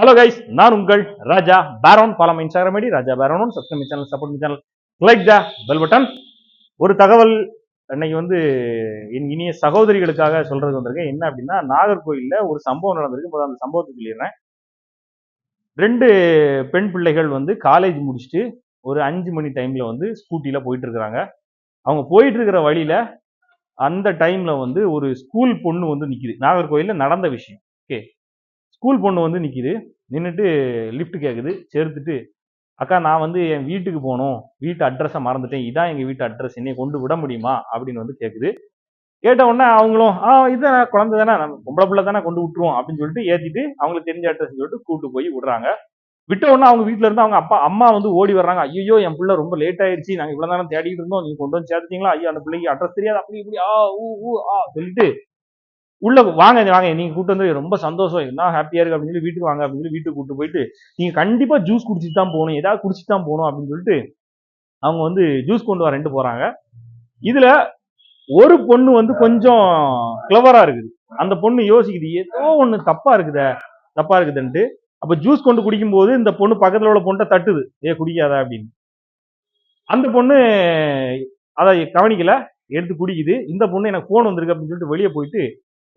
Hello guys நான் உங்கள் ராஜா பேரோன் பாலம் Instagram ID Raja பேரோன் subscribe channel support channel like the bell button ஒரு தகவல் இன்னைக்கு வந்து என் இனிய சகோதரிகளுக்காக சொல்றது வந்திருக்கேன் என்ன அப்படின்னா நாகர்கோயிலில் ஒரு சம்பவம் நடந்திருக்கு. முதல்ல அந்த சம்பவத்தை சொல்லிடுறேன். ரெண்டு பெண் பிள்ளைகள் வந்து காலேஜ் முடிச்சுட்டு ஒரு அஞ்சு மணி டைம்ல வந்து ஸ்கூட்டியில் போயிட்டு இருக்கிறாங்க. அவங்க போயிட்டு இருக்கிற வழியில அந்த டைம்ல வந்து ஒரு ஸ்கூல் பொண்ணு வந்து நிற்கிது நாகர்கோயிலில் நடந்த விஷயம். ஓகே ஸ்கூல் பொண்ணு வந்து நிற்கிது நின்றுட்டு லிஃப்ட் கேட்குது சேர்த்துட்டு அக்கா நான் வந்து என் வீட்டுக்கு போகணும். வீட்டு அட்ரஸை மறந்துட்டேன். இதான் எங்கள் வீட்டு அட்ரஸ் என்னை கொண்டு விட முடியுமா? அப்படின்னு வந்து கேட்குது கேட்ட உடனே அவங்களும் ஆ இதுதான் குழந்தை தானே. நம்ம பொம்பளை பிள்ளை தானே கொண்டு விட்டுருவோம். அப்படின்னு சொல்லிட்டு ஏற்றிட்டு அவங்களுக்கு தெரிஞ்ச அட்ரஸ் சொல்லிட்டு கூப்பிட்டு போய் விடுறாங்க. விட்ட உடனே அவங்க வீட்டில் இருந்து அவங்க அப்பா அம்மா வந்து ஓடி வர்றாங்க. ஐயோ என் பிள்ளை ரொம்ப லேட் ஆயிடுச்சு. நாங்கள் இவ்வளோ நேரம் தேடிட்டு இருந்தோம். நீங்க கொண்டு வந்து சேர்த்துட்டீங்களா? ஐயோ அந்த பிள்ளைக்கு அட்ரஸ் தெரியாது. அப்படி இப்படி ஆ ஊ ஊ ஆ சொல்லிட்டு உள்ள வாங்க வாங்க நீங்க கூட்டு வந்து ரொம்ப சந்தோஷம். என்ன ஹாப்பியா இருக்கு அப்படின்னு சொல்லி வீட்டுக்கு வாங்க அப்படின்னு சொல்லி வீட்டுக்கு கூட்டு போயிட்டு நீங்க கண்டிப்பா ஜூஸ் குடிச்சிட்டு தான் போகணும். ஏதாவது குடிச்சிட்டு தான் போகணும் அப்படின்னு சொல்லிட்டு அவங்க வந்து ஜூஸ் கொண்டு வரேன்ட்டு போறாங்க. இதுல ஒரு பொண்ணு வந்து கொஞ்சம் கிளவரா இருக்குது. அந்த பொண்ணு யோசிக்குது ஏதோ ஒண்ணு தப்பா இருக்குதே தப்பா இருக்குதுன்ட்டு. அப்ப ஜூஸ் கொண்டு குடிக்கும்போது இந்த பொண்ணு பக்கத்துல உள்ள பொண்ணை தட்டுது ஏ குடிக்காத அப்படின்னு. அந்த பொண்ணு அதை கவனிக்கல எடுத்து குடிக்குது. இந்த பொண்ணு எனக்கு ஃபோன் வந்திருக்கு அப்படின்னு சொல்லிட்டு வெளியே போயிட்டு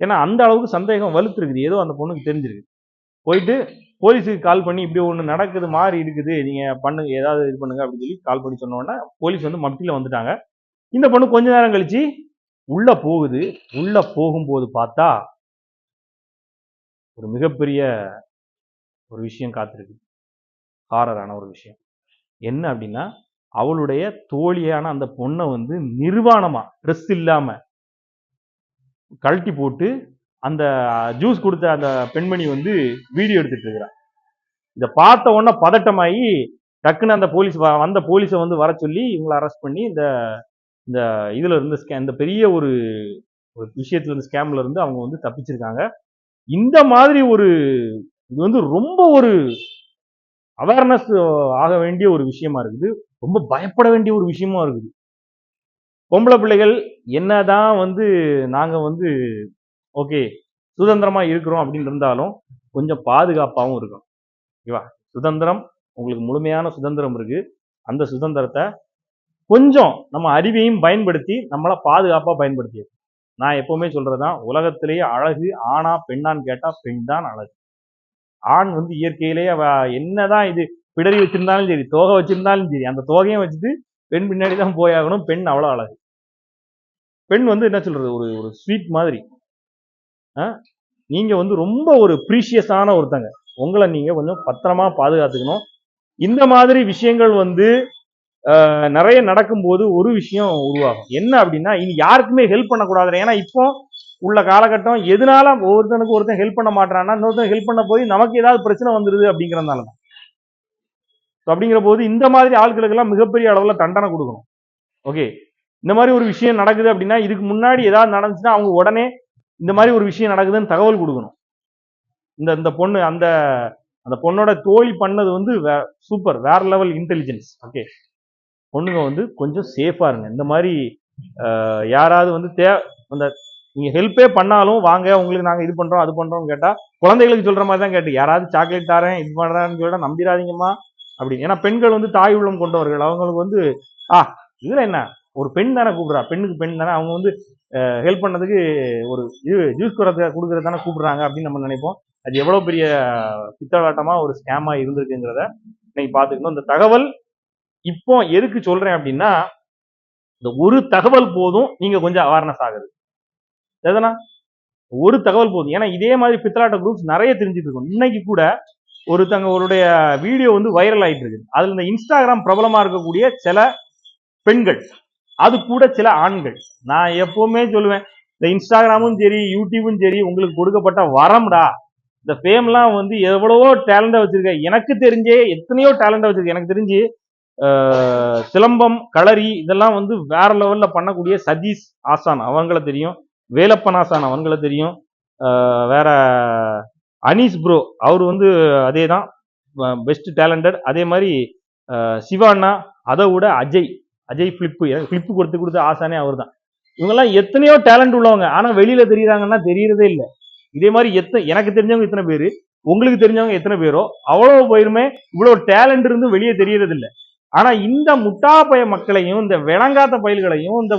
ஏன்னா அந்த அளவுக்கு சந்தேகம் வலுத்துருக்குது. ஏதோ அந்த பொண்ணுக்கு தெரிஞ்சிருக்கு. போயிட்டு போலீஸுக்கு கால் பண்ணி இப்படி ஒன்று நடக்குது மாதிரி இருக்குது. நீங்கள் பண்ணுங்க ஏதாவது இது பண்ணுங்க அப்படின்னு சொல்லி கால் பண்ணி சொன்ன போலீஸ் வந்து மப்டியில் வந்துட்டாங்க. இந்த பொண்ணு கொஞ்ச நேரம் கழிச்சு உள்ள போகுது. உள்ள போகும்போது பார்த்தா ஒரு மிகப்பெரிய ஒரு விஷயம் காத்திருக்கு. ஹாரரான ஒரு விஷயம். என்ன அப்படின்னா அவளுடைய தோழியான அந்த பொண்ணை வந்து நிர்வாணமா ட்ரெஸ் இல்லாம கழட்டி போட்டு அந்த ஜூஸ் கொடுத்த அந்த பெண்மணி வந்து வீடியோ எடுத்துட்டு இருக்கிறான் இதை பார்த்த உடனே பதட்டமாகி டக்குன்னு அந்த போலீஸ் வ- வந்த போலீஸை வந்து வர சொல்லி இவங்களை அரெஸ்ட் பண்ணி இந்த இந்த இதில் இருந்து ஸ்கே இந்த பெரிய ஒரு ஒரு விஷயத்துல இருந்து ஸ்கேம்ல இருந்து அவங்க வந்து தப்பிச்சிருக்காங்க. இந்த மாதிரி ஒரு இது வந்து ரொம்ப ஒரு அவேர்னஸ் ஆக வேண்டிய ஒரு விஷயமா இருக்குது. ரொம்ப பயப்பட வேண்டிய ஒரு விஷயமா இருக்குது. பொம்பளை பிள்ளைகள் என்னதான் வந்து நாங்க வந்து ஓகே சுதந்திரமா இருக்கிறோம் அப்படின்னு இருந்தாலும் கொஞ்சம் பாதுகாப்பாகவும் இருக்கும் ஓகேவா சுதந்திரம் உங்களுக்கு முழுமையான சுதந்திரம் இருக்கு. அந்த சுதந்திரத்தை கொஞ்சம் நம்ம அறிவையும் பயன்படுத்தி நம்மளை பாதுகாப்பா பயன்படுத்தியது நான் எப்பவுமே சொல்றதுதான் உலகத்திலேயே அழகு ஆணா பெண்ணான்னு கேட்டா பெண் தான் அழகு. ஆண் வந்து இயற்கையிலேயே அவ என்னதான் இது பிடரி வச்சிருந்தாலும் சரி தோகை வச்சிருந்தாலும் சரி அந்த தோகையும் வச்சுட்டு பெண் பின்னாடி தான் போயாகணும் பெண் அவ்வளோ அழகு. பெண் வந்து என்ன சொல்றது ஒரு ஒரு ஸ்வீட் மாதிரி. ஆ? நீங்க வந்து ரொம்ப ஒரு ப்ரீஷியஸான ஒருத்தங்க. உங்களை நீங்க கொஞ்சம் பத்திரமா பாதுகாத்துக்கணும். இந்த மாதிரி விஷயங்கள் வந்து நிறைய நடக்கும்போது ஒரு விஷயம் உருவாகும். என்ன அப்படின்னா இனி யாருக்குமே ஹெல்ப் பண்ணக்கூடாது ஏன்னா இப்போ உள்ள காலகட்டம் எதனால ஒருத்தனுக்கு ஒருத்தன் ஹெல்ப் பண்ண மாட்டான்னா இன்னொருத்தன் ஹெல்ப் பண்ண போய் நமக்கு ஏதாவது பிரச்சனை வந்துருது அப்படிங்கிறதுனால தான். அப்படிங்கிற போது இந்த மாதிரி ஆட்களுக்கெல்லாம் மிகப்பெரிய அளவில் தண்டனை கொடுக்கணும். ஓகே இந்த மாதிரி ஒரு விஷயம் நடக்குது அப்படின்னா இதுக்கு முன்னாடி ஏதாவது நடந்துச்சுன்னா அவங்க உடனே இந்த மாதிரி ஒரு விஷயம் நடக்குதுன்னு தகவல் கொடுக்கணும். இந்த இந்த பொண்ணு அந்த அந்த பொண்ணோட தோழி பண்ணது வந்து சூப்பர் வேற லெவல் இன்டெலிஜென்ஸ் ஓகே பொண்ணுங்க வந்து கொஞ்சம் சேஃபா இருங்க. இந்த மாதிரி யாராவது வந்து தே அந்த நீங்க ஹெல்ப்பே பண்ணாலும் வாங்க உங்களுக்கு நாங்க இது பண்றோம் அது பண்றோம் கேட்டா குழந்தைகளுக்கு சொல்ற மாதிரி தான் கேட்டு யாராவது சாக்லேட் தரேன் இது பண்றேன்னு சொல்லிட்டு நம்பிடாதீங்கம்மா அப்படின்னு. ஏன்னா பெண்கள் வந்து தாய் உள்ளம் கொண்டவர்கள். அவங்களுக்கு வந்து ஆ இதுல என்ன? ஒரு பெண் தானே கூப்பிட்றா. பெண்ணுக்கு பெண் தானே. அவங்க வந்து ஹெல்ப் பண்ணதுக்கு ஒரு இது ஜூஸ் குறத கொடுக்குறது தானே கூப்பிட்றாங்க அப்படின்னு நம்ம நினைப்போம். அது எவ்வளோ பெரிய பித்தளாட்டமாக ஒரு ஸ்கேமாக இருந்திருக்குங்கிறத இன்னைக்கு பார்த்துக்கணும். இந்த தகவல் இப்போ எதுக்கு சொல்கிறேன் அப்படின்னா இந்த ஒரு தகவல் போதும் நீங்கள் கொஞ்சம் அவேர்னஸ் ஆகுது. எதனா ஒரு தகவல் போதும். ஏன்னா இதே மாதிரி பித்தலாட்ட குரூப்ஸ் நிறைய தெரிஞ்சுட்டு இருக்கும். இன்னைக்கு கூட ஒருத்தங்களுடைய வீடியோ வந்து வைரல் ஆகிட்டு இருக்கு அதில் இந்த இன்ஸ்டாகிராம் பிரபலமாக இருக்கக்கூடிய சில பெண்கள் அது கூட சில ஆண்கள். நான் எப்பவுமே சொல்லுவேன் இந்த இன்ஸ்டாகிராமும் சரி யூடியூபும் சரி உங்களுக்கு கொடுக்கப்பட்ட வரம்டா. இந்த ஃபேம்லாம் வந்து எவ்வளவோ டேலண்டை வச்சிருக்க எனக்கு தெரிஞ்சே எத்தனையோ டேலண்டை வச்சிருக்கேன். எனக்கு தெரிஞ்சு சிலம்பம் களரி இதெல்லாம் வந்து வேற லெவல்ல பண்ணக்கூடிய சதீஷ் ஆசான் அவங்கள தெரியும். வேலப்பன் ஆசான் அவங்கள தெரியும். வேற அனீஸ் ப்ரோ அவர் வந்து அதே தான் பெஸ்ட் டேலண்டட் அதே மாதிரி சிவாண்ணா அதை விட அஜய். அஜய் ஃபிளிப்பு ஃபிளிப்பு கொடுத்து கொடுத்த ஆசானே அவர் தான் இவங்கெல்லாம் எத்தனையோ டேலண்ட் உள்ளவங்க. ஆனால் வெளியில் தெரியுறாங்கன்னா தெரியறதே இல்லை. இதே மாதிரி எத்தனை எனக்கு தெரிஞ்சவங்க இத்தனை பேர் உங்களுக்கு தெரிஞ்சவங்க எத்தனை பேரோ அவ்வளோ பேருமே இவ்வளோ டேலண்ட் இருந்தும் வெளியே தெரியறதில்ல ஆனால் இந்த இந்த முட்டாப்பய மக்களையும் இந்த விளங்காத்த பயல்களையும் இந்த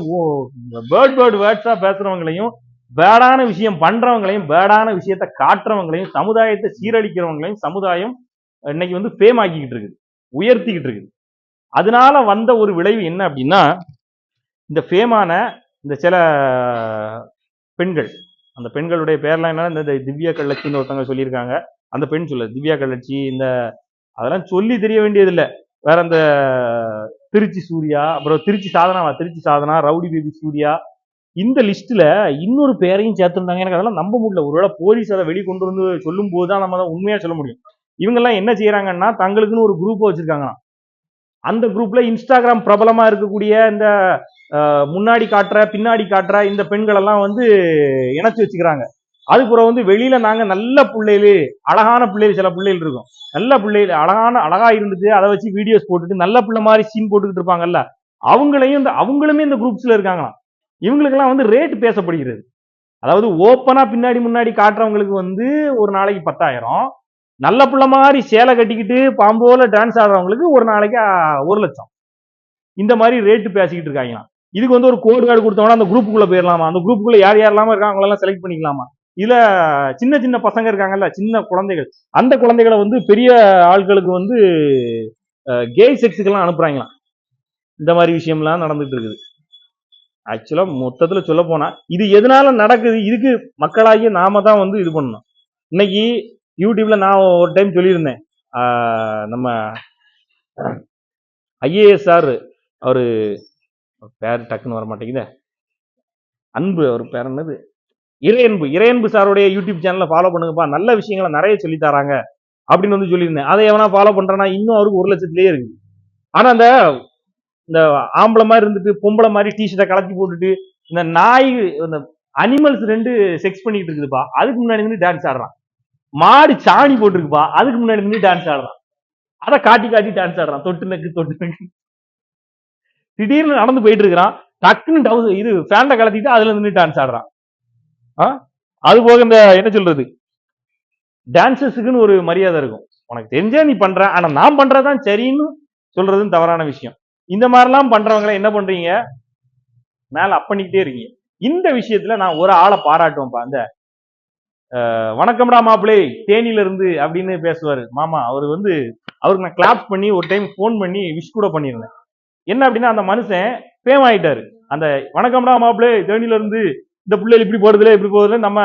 பேர்ட் பேர்டு வேர்ட்ஸாக பேசுகிறவங்களையும் பேடான விஷயம் பண்ணுறவங்களையும் பேடான விஷயத்த காட்டுறவங்களையும் சமுதாயத்தை சீரழிக்கிறவங்களையும் சமுதாயம் இன்னைக்கு வந்து ஃபேம் ஆக்கிக்கிட்டு இருக்குது. உயர்த்திக்கிட்டு இருக்குது. அதனால வந்த ஒரு விளைவு என்ன அப்படின்னா இந்த ஃபேமான இந்த சில பெண்கள் அந்த பெண்களுடைய பேர்லாம் என்னன்னா இந்த திவ்யா கள்ளச்சின்னு ஒருத்தவங்க சொல்லியிருக்காங்க. அந்த பெண் சொல்ல திவ்யா கள்ளச்சி இந்த அதெல்லாம் சொல்லி தெரிய வேண்டியதில்லை. வேற அந்த திருச்சி சூர்யா அப்புறம் திருச்சி சாதனாவா திருச்சி சாதனா ரவுடி பேபி சூர்யா இந்த லிஸ்ட்ல இன்னொரு பேரையும் சேர்த்துருந்தாங்க. எனக்கு அதெல்லாம் நம்ப முடியல. ஒருவேளை போலீஸ் அதை வெளிக்கொண்டு வந்து சொல்லும் போது தான் நம்ம தான் உண்மையா சொல்ல முடியும். இவங்கெல்லாம் என்ன செய்யறாங்கன்னா தங்களுக்குன்னு ஒரு குரூப்பை வச்சிருக்காங்களாம். அந்த குரூப்ல இன்ஸ்டாகிராம் பிரபலமா இருக்கக்கூடிய இந்த முன்னாடி காட்டுற பின்னாடி காட்டுற இந்த பெண்கள் எல்லாம் வந்து இணைச்சு வச்சுக்கிறாங்க. அதுக்கப்புறம் வந்து வெளியில நாங்க நல்ல பிள்ளைகள் அழகான பிள்ளைகள் சில பிள்ளைகள் இருக்கும். நல்ல பிள்ளைகள் அழகான அழகா இருந்துட்டு அதை வச்சு வீடியோஸ் போட்டுட்டு நல்ல பிள்ளை மாதிரி சீன் போட்டுக்கிட்டு இருப்பாங்கல்ல அவங்களையும் இந்த அவங்களுமே இந்த குரூப்ஸ்ல இருக்காங்களாம். இவங்களுக்கெல்லாம் வந்து ரேட் பேசப்படுகிறது. அதாவது ஓப்பனா பின்னாடி முன்னாடி காட்டுறவங்களுக்கு வந்து ஒரு நாளைக்கு பத்தாயிரம். நல்ல பிள்ளை மாதிரி சேலை கட்டிக்கிட்டு பாம்போல டான்ஸ் ஆடுறவங்களுக்கு ஒரு நாளைக்கு ஒரு லட்சம். இந்த மாதிரி ரேட்டு பேசிக்கிட்டு இருக்காங்களாம். இதுக்கு வந்து ஒரு கோடு கார்டு கொடுத்தோம்னா அந்த குரூப்புக்குள்ள போயிடலாமா அந்த குரூப்புக்குள்ள யார் யாரெல்லாம் இருக்காங்க அவங்களெல்லாம் செலக்ட் பண்ணிக்கலாமா? இதுல சின்ன சின்ன பசங்க இருக்காங்கல்ல சின்ன குழந்தைகள். அந்த குழந்தைகளை வந்து பெரிய ஆட்களுக்கு வந்து கேய் செக்ஸுக்கெல்லாம் அனுப்புறாங்களாம். இந்த மாதிரி விஷயம்லாம் நடந்துட்டு இருக்குது. ஆக்சுவலா மொத்தத்துல சொல்ல போனா இது எதனால நடக்குது? இதுக்கு மக்களாகிய நாம தான் வந்து இது பண்ணணும். இன்னைக்கு யூடியூப்ல நான் ஒரு டைம் சொல்லியிருந்தேன். நம்ம ஐஏஎஸ் சார் அவர் பேர் டக்குன்னு வர மாட்டேங்குதே. அன்பு அவர் பேர் என்னது? இறையன்பு இறையன்பு சாருடைய யூடியூப் சேனலை ஃபாலோ பண்ணுங்கப்பா. நல்ல விஷயங்களை நிறைய சொல்லி தராங்க அப்படின்னு வந்து சொல்லியிருந்தேன். அதை எவனா ஃபாலோ பண்றானா இன்னும் அவருக்கு ஒரு லட்சத்துலேயே இருக்கு. ஆனா அந்த இந்த ஆம்பளை மாதிரி இருந்துட்டு பொம்பளை மாதிரி டிஷர்ட்டை கலத்தி போட்டுட்டு இந்த நாய் இந்த அனிமல்ஸ் ரெண்டு செக்ஸ் பண்ணிட்டு இருக்குதுப்பா. அதுக்கு முன்னாடி வந்து டான்ஸ் ஆடுறான். மாடு சாணி போட்டிருக்குப்பா. அதுக்கு முன்னாடி நின்று டான்ஸ் ஆடுறான். அதை காட்டி காட்டி டான்ஸ் ஆடுறான். தொட்டு நக்கு தொட்டு நக்கு. திடீர்னு நடந்து போயிட்டு இருக்கிறான் டக்குன்னு டவுஸ் இது ஃபேண்டை கலத்திட்டு அதுல நின்று டான்ஸ் ஆடுறான். ஆ? அது போக இந்த என்ன சொல்றது? டான்சஸுக்குன்னு ஒரு மரியாதை இருக்கும். உனக்கு தெரிஞ்சா நீ பண்ற. ஆனா நான் பண்றதுதான் சரின்னு சொல்றதும் தவறான விஷயம். இந்த மாதிரிலாம் பண்றவங்களை என்ன பண்றீங்க? மேல அப்பண்ணிக்கிட்டே இருக்கீங்க. இந்த விஷயத்துல நான் ஒரு ஆளை பாராட்டுவேன்ப்பா. அந்த வணக்கம்டா மாப்பிளே தேனியில இருந்து அப்படின்னு பேசுவாரு. மாமா அவர் வந்து அவருக்கு நான் கிளாப் பண்ணி ஒரு டைம் ஃபோன் பண்ணி விஷ் கூட பண்ணியிருந்தேன் என்ன அப்படின்னா அந்த மனுஷன் ஃபேம் ஆயிட்டாரு. அந்த வணக்கம்டா மாப்பிளே தேனியில இருந்து இந்த பிள்ளைகள் இப்படி போறதுல இப்படி போறதுல நம்ம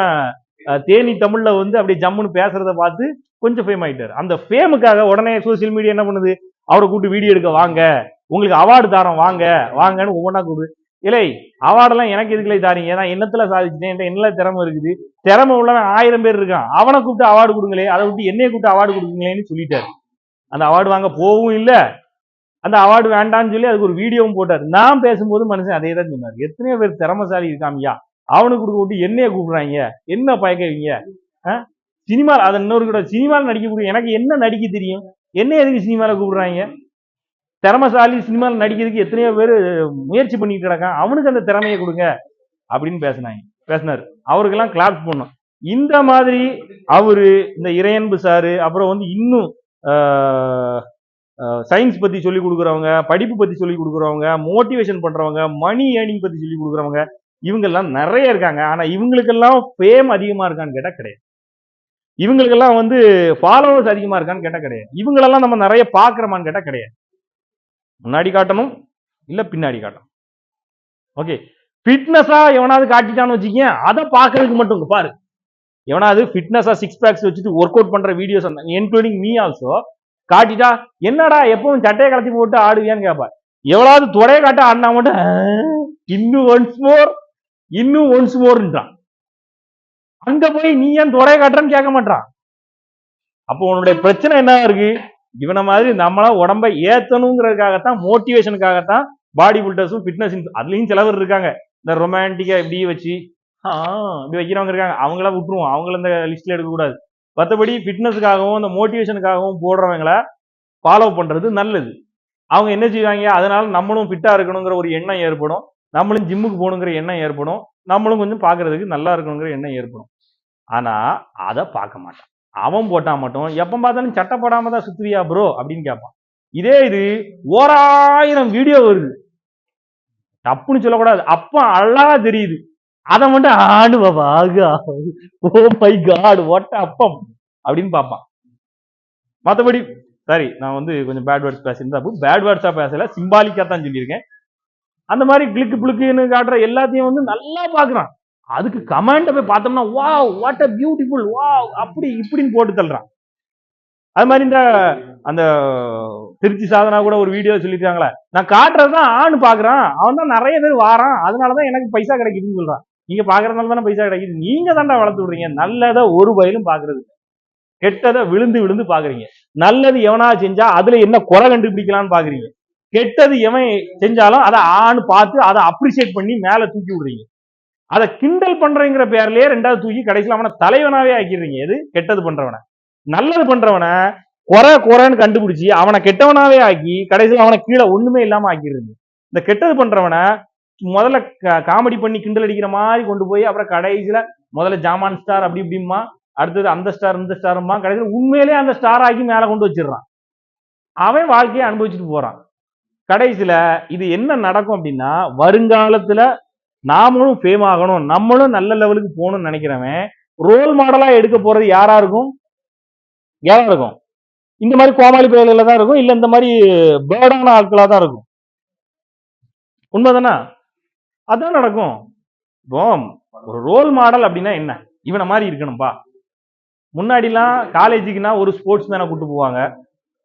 தேனி தமிழ்ல வந்து அப்படியே ஜம்முன்னு பேசுறத பார்த்து கொஞ்சம் ஃபேம் ஆயிட்டாரு. அந்த ஃபேமுக்காக உடனே சோசியல் மீடியா என்ன பண்ணுது? அவரை கூப்பிட்டு வீடியோ எடுக்க வாங்க. உங்களுக்கு அவார்டு தரோம் வாங்க வாங்கன்னு ஒவ்வொன்றா கூப்பிடு. இல்லை அவார்டெல்லாம் எனக்கு எதுக்குல தாரீங்க? நான் என்னத்துல சாதிச்சிட்டேன்? என்கிட்ட என்ன திறமை இருக்குது? திறமை உள்ளவன் ஆயிரம் பேர் இருக்கான். அவனை கூப்பிட்டு அவார்டு கொடுங்களே. அதை விட்டு என்னைய கூப்பிட்டு அவார்டு கொடுக்குங்களேன்னு சொல்லிட்டாரு. அந்த அவார்டு வாங்க போகவும் இல்லை. அந்த அவார்டு வேண்டாம்னு சொல்லி அதுக்கு ஒரு வீடியோவும் போட்டார். நான் பேசும்போது மனுஷன் அதே தான் சொன்னார். எத்தனையோ பேர் திறமசாலி இருக்காமியா? அவனுக்கு கொடுக்க விட்டு என்னைய கூப்பிடுறாங்க? என்ன பயக்கவீங்க சினிமா அதை இன்னொரு கூட சினிமாவில் நடிக்கக்கூடிய எனக்கு என்ன நடிக்க தெரியும்? என்ன எதுக்கு சினிமாவில் கூப்பிடுறாங்க? திறமைசாலி சினிமாவில் நடிக்கிறதுக்கு எத்தனையோ பேர் முயற்சி பண்ணிட்டு கிடக்கான் அவனுக்கு அந்த திறமையை கொடுங்க அப்படின்னு பேசினாங்க. பேசினார். அவருக்கெல்லாம் கிளாப்ஸ் பண்ணோம் இந்த மாதிரி அவரு இந்த இறையன்பு சாரு அப்புறம் வந்து இன்னும் சயின்ஸ் பத்தி சொல்லி கொடுக்குறவங்க படிப்பு பத்தி சொல்லி கொடுக்குறவங்க மோட்டிவேஷன் பண்றவங்க மணி ஏர்னிங் பத்தி சொல்லி கொடுக்குறவங்க இவங்கெல்லாம் நிறைய இருக்காங்க. ஆனா இவங்களுக்கெல்லாம் ஃபேம் அதிகமா இருக்கான்னு கேட்டா கிடையாது. இவங்களுக்கெல்லாம் வந்து ஃபாலோவர்ஸ் அதிகமா இருக்கான்னு கேட்டா கிடையாது. இவங்களெல்லாம் நம்ம நிறைய பாக்குறோமான்னு கேட்டா கிடையாது. முன்னாடி காட்டணும் இல்ல பின்னாடி காட்டணும். ஓகே ஃபிட்னஸா எவனாவது காட்டிட்டான்னு வச்சுக்கேன் அதை பார்க்கறதுக்கு மட்டும் பாரு. எவனாவது ஃபிட்னஸா சிக்ஸ் பேக்ஸ் வச்சுட்டு ஒர்க் அவுட் பண்ற வீடியோஸ் இன்க்ளூடிங் மீ ஆல்சோ காட்டிட்டா என்னடா எப்பவும் சட்டையை கலத்தி போட்டு ஆடுவியான்னு கேட்பார் எவ்வளவு தொடைய காட்ட ஆடினா மட்டும் இன்னும் ஒன்ஸ் மோர் இன்னும் ஒன்ஸ் மோர்ன்றான் அங்க போய் நீ ஏன் தொடைய காட்டுறன்னு கேட்க மாட்டான் அப்போ உன்னுடைய பிரச்சனை என்ன இருக்கு? இவனை மாதிரி நம்மளா உடம்ப ஏத்தணுங்கிறதுக்காகத்தான் மோட்டிவேஷனுக்காகத்தான் பாடி பில்டர்ஸும் ஃபிட்னஸ் அதுலயும் சில இருக்காங்க. இந்த ரொமான்டிக்கா இப்படி வச்சு இப்படி வைக்கிறவங்க இருக்காங்க. அவங்கள விட்டுருவோம். அவங்கள இந்த லிஸ்ட்ல எடுக்கக்கூடாது மற்றபடி ஃபிட்னஸுக்காகவும் இந்த மோட்டிவேஷனுக்காகவும் போடுறவங்கள ஃபாலோ பண்றது நல்லது. அவங்க என்ன செய்வாங்க? அதனால நம்மளும் ஃபிட்டா இருக்கணுங்கிற ஒரு எண்ணம் ஏற்படும். நம்மளும் ஜிம்முக்கு போகணுங்கிற எண்ணம் ஏற்படும். நம்மளும் கொஞ்சம் பார்க்கறதுக்கு நல்லா இருக்கணுங்கிற எண்ணம் ஏற்படும். ஆனா அதை பார்க்க மாட்டான் அவன் போட்டா மட்டும் எப்ப பார்த்தாலும் சட்டை போடாம தான் சுத்துவியா ப்ரோ அப்படின்னு கேட்பான் இதே இது ஓராயிரம் வீடியோ வருது. தப்புன்னு சொல்லக்கூடாது. அப்ப அழகா தெரியுது. அதை மட்டும் ஆடு ஓ மை காடு ஒட்ட அப்பம் அப்படின்னு பார்ப்பான். மற்றபடி சரி நான் வந்து கொஞ்சம் பேட் வேர்ட்ஸ் பேசியிருந்தா பேட் வேர்ட்ஸாக பேசல சிம்பாலிக்காக தான் சொல்லியிருக்கேன். அந்த மாதிரி கிளிக்கு பிளுக்குன்னு காட்டுற எல்லாத்தையும் வந்து நல்லா பார்க்குறான். அதுக்கு கமெண்ட்டை போய் பார்த்தோம்னா வா வாட் அ பியூட்டிஃபுல் வா அப்படி இப்படின்னு போட்டு தள்ளுறான். அது மாதிரி இந்த அந்த திருச்சி சாதனா கூட ஒரு வீடியோ சொல்லியிருக்காங்களே. நான் காட்டுறது தான் ஆண் பாக்குறான் அவன் தான் நிறைய பேர் வாரான். அதனாலதான் எனக்கு பைசா கிடைக்குதுன்னு சொல்றான். நீங்க பாக்குறதுனால தானே பைசா கிடைக்குது. நீங்க தாண்டா வளர்த்து விடுறீங்க. நல்லதை ஒரு வயலும் பாக்குறது கெட்டதை விழுந்து விழுந்து பாக்குறீங்க நல்லது எவனா செஞ்சா அதுல என்ன குறை கண்டுபிடிக்கலாம்னு பாக்குறீங்க கெட்டது எவன் செஞ்சாலும் அதை ஆண் பார்த்து அதை அப்ரிசியேட் பண்ணி மேல தூக்கி விடுறீங்க. அதை கிண்டல் பண்றேங்கிற பேர்லயே ரெண்டாவது தூக்கி கடைசியில் அவனை தலைவனாவே ஆக்கிடுறீங்க. எது? கெட்டது பண்றவனை. நல்லது பண்றவனை குறை குறைன்னு கண்டுபிடிச்சி அவனை கெட்டவனாவே ஆக்கி கடைசியில் அவனை கீழே ஒண்ணுமே இல்லாம ஆக்கிடுறீங்க. இந்த கெட்டது பண்றவனை முதல்ல காமெடி பண்ணி கிண்டல் அடிக்கிற மாதிரி கொண்டு போய் அப்புறம் கடைசியில முதல்ல ஜாமான் ஸ்டார் அப்படி இப்படிமா அடுத்தது அந்த ஸ்டார் இந்த ஸ்டாருமா கடைசியில் உண்மையிலேயே அந்த ஸ்டார் ஆக்கி மேலே கொண்டு வச்சிடுறான். அவன் வாழ்க்கையை அனுபவிச்சுட்டு போறான். கடைசியில இது என்ன நடக்கும் அப்படின்னா வருங்காலத்துல நாமளும் ஃபேம் ஆகணும். நம்மளும் நல்ல லெவலுக்கு போகணும்னு நினைக்கிறவன் ரோல் மாடலா எடுக்க போறது யாரா இருக்கும்? யாரா இருக்கும்? இந்த மாதிரி கோமாளி பயல்கள தான் இருக்கும். இல்ல இந்த மாதிரி பேர்டான ஆட்களா தான் இருக்கும். உண்மைதானா? அதான் நடக்கும். இப்போ ஒரு ரோல் மாடல் அப்படின்னா என்ன? இவனை மாதிரி இருக்கணும்பா. முன்னாடிலாம் காலேஜுக்குன்னா ஒரு ஸ்போர்ட்ஸ் மேனை கூட்டு போவாங்க.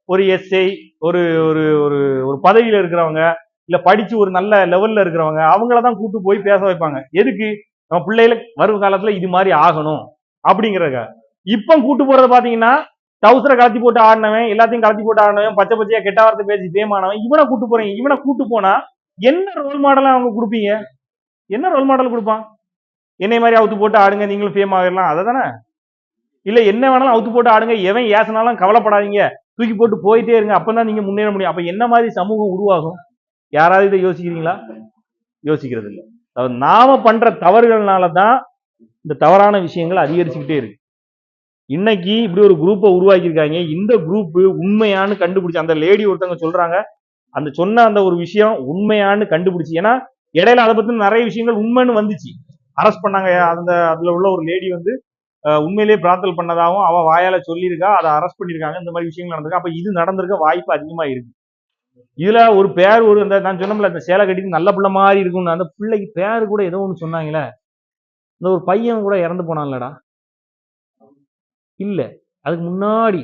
ஒரு எஸ்ஐ ஒரு ஒரு ஒரு ஒரு பதவியில இருக்கிறவங்க. இல்ல படிச்சு ஒரு நல்ல லெவல்ல இருக்கிறவங்க அவங்கள தான் கூட்டு போய் பேச வைப்பாங்க. எதுக்கு? நம்ம பிள்ளைகள வரும் காலத்துல இது மாதிரி ஆகணும் அப்படிங்கறத இப்ப கூட்டு போறது பாத்தீங்கன்னா டவுசரை கலத்தி போட்டு ஆடினவன் எல்லாத்தையும் கலத்தி போட்டு ஆடினவன் பச்சை பச்சையா கெட்ட வார்த்தை பேசி பேமானவன் இவனை கூட்டு போறீங்க இவனை கூட்டு போனா என்ன ரோல் மாடலா அவங்க கொடுப்பீங்க? என்ன ரோல் மாடல் கொடுப்பான்? என்னை மாதிரி அவுத்து போட்டு ஆடுங்க நீங்களும் ஃபேம் ஆகிடலாம் அதை தானே? இல்ல என்ன வேணாலும் அவுத்து போட்டு ஆடுங்க எவன் ஏசினாலும் கவலைப்படாதீங்க தூக்கி போட்டு போயிட்டே இருங்க அப்பதான் நீங்க முன்னேற முடியும். அப்ப என்ன மாதிரி சமூகம் உருவாகும்? யாராவது இதை யோசிக்கிறீங்களா? யோசிக்கிறது இல்லை நாம பண்ற தவறுகள்னால தான் இந்த தவறான விஷயங்கள் அதிகரிச்சுக்கிட்டே இருக்கு. இன்னைக்கு இப்படி ஒரு குரூப்பை உருவாக்கியிருக்காங்க. இந்த குரூப் உண்மையான்னு கண்டுபிடிச்சு அந்த லேடி ஒருத்தவங்க சொல்றாங்க. அந்த சொன்ன அந்த ஒரு விஷயம் உண்மையான்னு கண்டுபிடிச்சு ஏன்னா இடையில அதை பத்தி நிறைய விஷயங்கள் உண்மைன்னு வந்துச்சு. அரெஸ்ட் பண்ணாங்க. அந்த அதுல உள்ள ஒரு லேடி வந்து உண்மையிலேயே பிரார்த்தல் பண்ணதாகவும் அவ வாயால சொல்லியிருக்கா அதை அரெஸ்ட் பண்ணியிருக்காங்க. இந்த மாதிரி விஷயங்கள் நடந்திருக்கு. அப்ப இது நடந்திருக்க வாய்ப்பு அதிகமா இருக்கு. இதுல ஒரு பேர் ஒரு அந்த நான் சொன்னோம்ல அந்த சேலை கட்டிட்டு நல்ல பிள்ளை மாதிரி இருக்கும்னு அந்த பிள்ளைக்கு பேர் கூட ஏதோ ஒன்று சொன்னாங்களே இந்த ஒரு பையன் கூட இறந்து போனான்லடா. இல்ல அதுக்கு முன்னாடி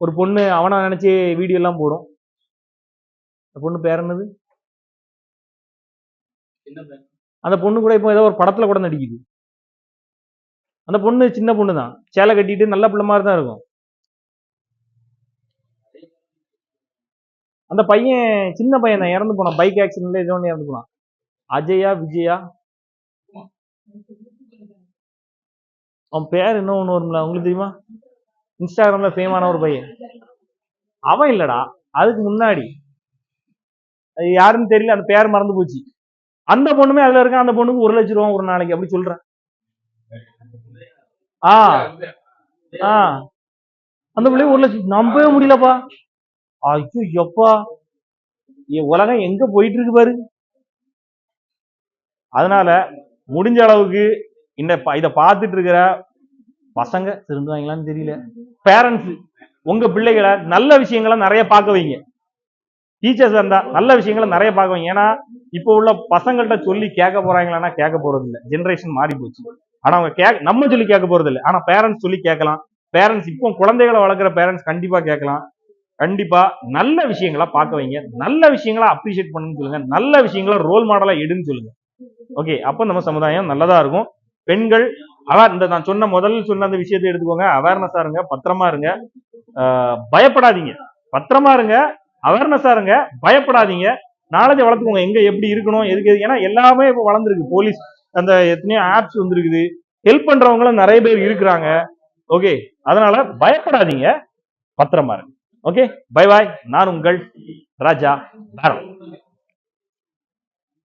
ஒரு பொண்ணு அவனா நினைச்சு வீடியோ எல்லாம் போடும். அந்த பொண்ணு பேர் என்னது? அந்த பொண்ணு கூட இப்போ ஏதோ ஒரு படத்துல கூட நடிக்குது. அந்த பொண்ணு சின்ன பொண்ணு தான் சேலை கட்டிட்டு நல்ல பிள்ளை மாதிரி தான் இருக்கும். அந்த பையன் சின்ன பையன் தான் இறந்து போனான். பைக் ஆக்சிடென்ட்ல ஏதோ ஒன்று இறந்து போனான். அஜயா விஜயா. அவன் பேர் என்ன ஒன்று வரும்ல உங்களுக்கு தெரியுமா? இன்ஸ்டாகிராம்ல ஃபேமான ஒரு பையன். அவன் இல்லடா அதுக்கு முன்னாடி. யாருன்னு தெரியல அந்த பேர் மறந்து போச்சு. அந்த பொண்ணுமே அதுல இருக்கான் அந்த பொண்ணுக்கு ஒரு லட்சம் ரூபா ஒரு நாளைக்கு அப்படி சொல்றேன். ஆ. ஆ. அந்த பிள்ளைக்கு ஒரு லட்சம் நம்பவே முடியலப்பா. ஐயோ எப்பா? என் உலகம் எங்க போயிட்டு இருக்கு பாரு. அதனால முடிஞ்ச அளவுக்கு இந்த இதை இத பார்த்துட்டு இருக்கிற பசங்க திருந்துவாங்களான்னு தெரியல. பேரண்ட்ஸ் உங்க பிள்ளைகளை நல்ல விஷயங்களை நிறைய பார்க்க வைங்க. டீச்சர்ஸ் இருந்தா நல்ல விஷயங்களை நிறைய பார்க்க வைங்க. ஏன்னா இப்போ உள்ள பசங்கள்கிட்ட சொல்லி கேட்க போறாங்களான்னா கேட்க போறது இல்லை ஜென்ரேஷன் மாறி போச்சு. ஆனா அவங்க கே நம்ம சொல்லி கேட்க போறது இல்லை ஆனா பேரண்ட்ஸ் சொல்லி கேட்கலாம். பேரண்ட்ஸ் இப்போ குழந்தைகளை வளர்க்குற பேரண்ட்ஸ் கண்டிப்பா கேட்கலாம். கண்டிப்பா நல்ல விஷயங்களா பார்க்க வைங்க. நல்ல விஷயங்களா அப்ரிஷியேட் பண்ணுன்னு சொல்லுங்க. நல்ல விஷயங்களா ரோல் மாடலா எடுன்னு சொல்லுங்க. ஓகே அப்ப நம்ம சமுதாயம் நல்லதா இருக்கும். பெண்கள் அதான் இந்த நான் சொன்ன முதல் சொன்ன அந்த விஷயத்தை எடுத்துக்கோங்க. அவேர்னஸா இருங்க பத்திரமா இருங்க. பயப்படாதீங்க. பத்திரமா இருங்க அவேர்னஸா இருங்க பயப்படாதீங்க. நாலேஜை வளர்த்துக்கோங்க. எங்க எப்படி இருக்கணும் எதுக்கு எது- ஏன்னா எல்லாமே இப்போ வளர்ந்துருக்கு. போலீஸ் அந்த எத்தனையோ ஆப்ஸ் வந்துருக்குது. ஹெல்ப் பண்றவங்களும் நிறைய பேர் இருக்கிறாங்க. ஓகே அதனால பயப்படாதீங்க. பத்திரமா இருங்க. ஓகே பை பாய் நான் உங்கள் ராஜா பாரம்